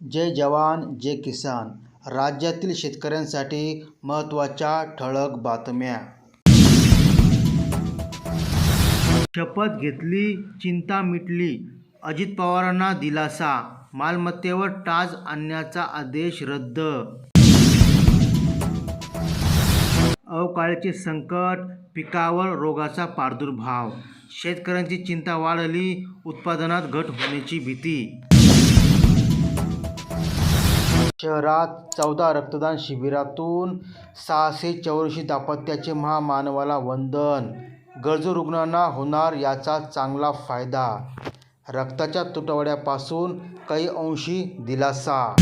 जय जवान जय किसान. राज्यातील शेतकऱ्यांसाठी महत्त्वाच्या ठळक बातम्या. शपथ घेतली चिंता मिटली. अजित पवारांना दिलासा. मालमत्तेवर टाच आणण्याचा आदेश रद्द. अवकाळीचे संकट पिकावर रोगाचा प्रादुर्भाव. शेतकऱ्यांची चिंता वाढली उत्पादनात घट होण्याची भीती. शहरात चौदा रक्तदान शिबिरातून सहाशे चौऱ्याऐंशी दाम्पत्याचे महामानवाला वंदन. गरजू रुग्णांना होणार याचा चांगला फायदा. रक्ताच्या तुटवड्यापासून काही अंशी दिलासा.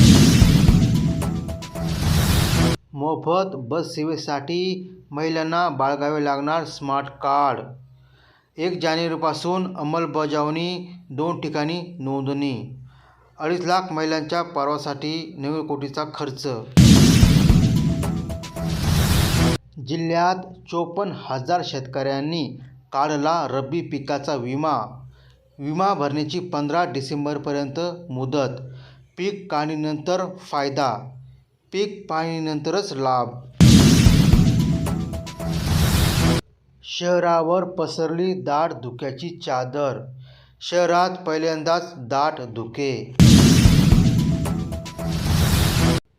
मोफत बससेवेसाठी महिलांना बाळगावे लागणार स्मार्ट कार्ड. एक जानेवारीपासून अंमलबजावणी दोन ठिकाणी नोंदणी. अडीच लाख महिलांच्या पर्वासाठी नव्वद कोटीचा खर्च. जिल्ह्यात चोपन्न हजार शेतकऱ्यांनी काढला रब्बी पिकाचा विमा. विमा भरण्याची पंधरा डिसेंबरपर्यंत मुदत. पीक काढणीनंतर फायदा. पीक पाहणीनंतरच लाभ. शहरावर पसरली दाट धुक्याची चादर. शहरात पहिल्यांदाच दाट धुके.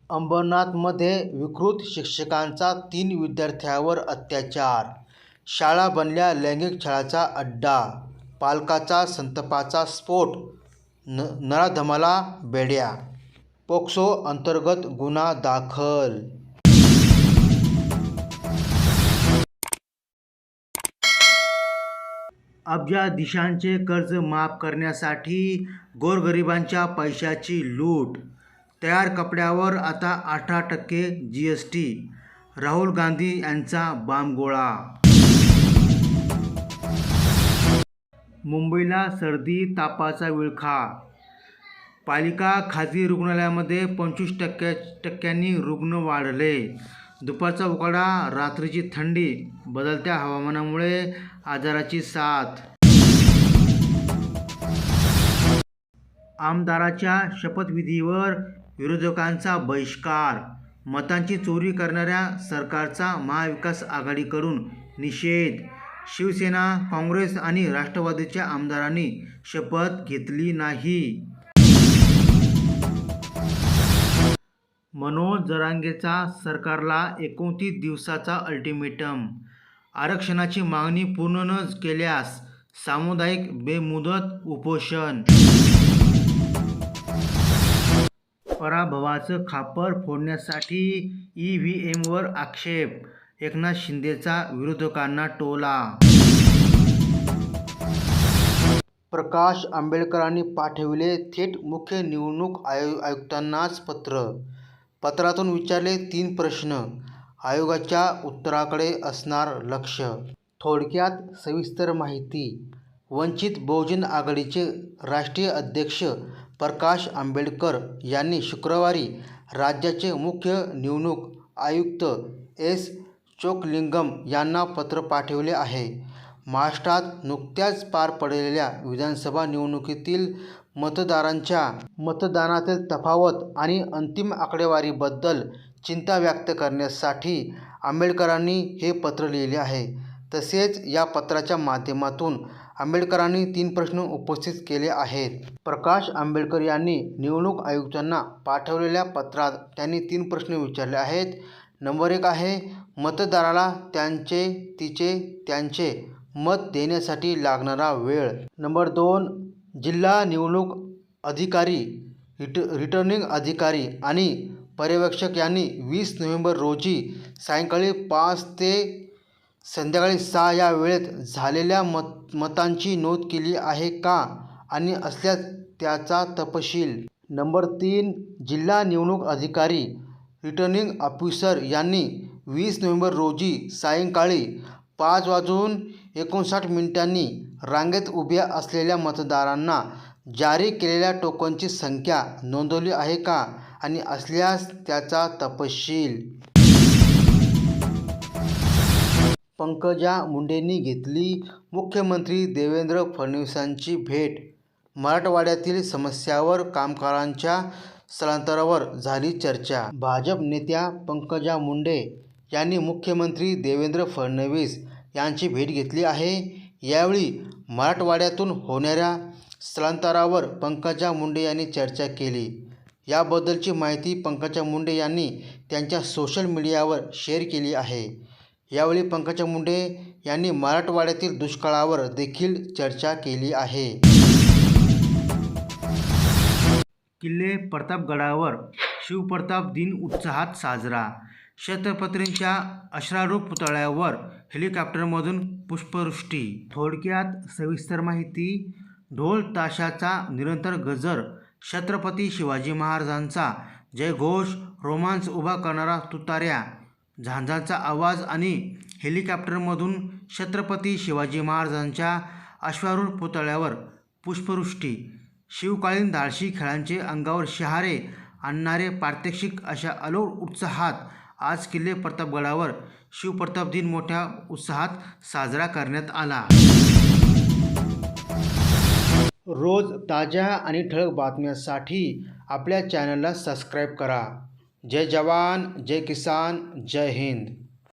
अंबरनाथमध्ये विकृत शिक्षकांचा तीन विद्यार्थ्यांवर अत्याचार. शाळा बनल्या लैंगिक छळाचा अड्डा पालकाचा संतपाचा स्फोट न नराधमाला बेड्या. पोक्सो अंतर्गत गुन्हा दाखल अब्जा दिशांचे कर्ज माफ करण्यासाठी गोरगरिबांच्या पैशाची लूट. तयार कपड्यावर आता अठरा टक्के G S T. Rahul Gandhi यांचा बामगोळा. मुंबईला सर्दी तापाचा विळखा. पालिका खाजगी रुग्णालयामध्ये पंचवीस टक्क्या टक्क्यांनी रुग्ण वाढले. दुपारचा उकाडा रात्रीची थंडी बदलत्या हवामानामुळे आजाराची साथ. आमदाराच्या शपथविधीवर विरोधकांचा बहिष्कार मतांची चोरी करणाऱ्या सरकारचा महाविकास आघाडीकडून निषेध शिवसेना काँग्रेस आणि राष्ट्रवादीच्या आमदारांनी शपथ घेतली नाही. मनोज जरांगेचा सरकारला एकोणतीस दिवसाचा अल्टिमेटम आरक्षणाची मागणी पूर्ण न केल्यास सामुदायिक बेमुदत उपोषण. पराभवाचं खापर फोडण्यासाठी ई व्ही एमवर आक्षेप. एकनाथ शिंदेचा विरोधकांना टोला. प्रकाश आंबेडकरांनी पाठविले थेट मुख्य निवडणूक आयु आयुक्तांनाच पत्र. पत्रातून विचारले तीन प्रश्न. आयोगाच्या उत्तराकडे असणार लक्ष. थोडक्यात सविस्तर माहिती. वंचित बहुजन आघाडीचे राष्ट्रीय अध्यक्ष प्रकाश आंबेडकर यांनी शुक्रवारी राज्याचे मुख्य निवडणूक आयुक्त एस. चोकलिंगम यांना पत्र पाठवले आहे. महाराष्ट्रात नुकत्याच पार पडलेल्या विधानसभा निवडणुकीतील मतदारांच्या मतदानातील तफावत आणि अंतिम आकडेवारीबद्दल चिंता व्यक्त करण्यासाठी आंबेडकरांनी हे पत्र लिहिले आहे. तसेच या पत्राच्या माध्यमातून आंबेडकरांनी तीन प्रश्न उपस्थित केले आहेत. प्रकाश आंबेडकर यांनी निवडणूक आयुक्तांना पाठवलेल्या पत्रात त्यांनी तीन प्रश्न विचारले आहेत. नंबर एक आहे मतदाराला त्यांचे तिचे त्यांचे मत देण्यासाठी लागणारा वेळ. नंबर दोन जिल्हा निवडणूक अधिकारी रिट रिटर्निंग अधिकारी आणि पर्यवेक्षक यांनी वीस नोव्हेंबर रोजी सायंकाळी पाच ते संध्याकाळी सहा या वेळेत झालेल्या मत मतांची नोंद केली आहे का आणि असल्यास त्याचा तपशील. नंबर तीन जिल्हा निवडणूक अधिकारी रिटर्निंग ऑफिसर यांनी वीस नोव्हेंबर रोजी सायंकाळी पाच वाजून एकोणसाठ मिनिटांनी रांगेत उभ्या असलेल्या मतदारांना जारी केलेल्या टोकनची संख्या नोंदवली आहे का? आणि असल्यास त्याचा तपशील. पंकजा मुंडेंनी घेतली. मुख्यमंत्री देवेंद्र फडणवीसांची भेट. मराठवाड्यातील समस्यावर कामगारांच्या स्थलांतरावर झाली चर्चा. भाजप नेत्या पंकजा मुंडे यांनी मुख्यमंत्री देवेंद्र फडणवीस यांची भेट घेतली आहे. यावेळी मराठवाड्यातून होणाऱ्या स्थलांतरावर पंकजा मुंडे यांनी चर्चा केली. याबद्दलची माहिती पंकजा मुंडे यांनी त्यांच्या सोशल मीडियावर शेअर केली आहे. यावेळी पंकजा मुंडे यांनी मराठवाड्यातील दुष्काळावर देखील चर्चा केली आहे. किल्ले प्रतापगडावर शिवप्रताप दिन उत्साहात साजरा. छत्रपतींच्या अश्रारूप पुतळ्यावर हेलिकॉप्टरमधून पुष्पवृष्टी. थोडक्यात सविस्तर माहिती ढोल ताशाचा निरंतर गजर छत्रपती शिवाजी महाराजांचा जयघोष रोमांच उभा करणारा तुताऱ्या झांझांचा आवाज आणि हेलिकॉप्टरमधून छत्रपती शिवाजी महाराजांच्या अश्वारूढ पुतळ्यावर पुष्पवृष्टी. शिवकालीन धाडशी खेळांचे अंगावर शहारे आणणारे प्रात्यक्षिक अशा अलोट उत्साहात आज किल्ले प्रतापगडावर शिवप्रताप दिन मोठ्या उत्साहात साजरा करण्यात आला. रोज ताज्या आणि ठळक बातम्यांसाठी आपल्या चॅनलला सबस्क्राईब करा. जय जवान जय किसान जय हिंद.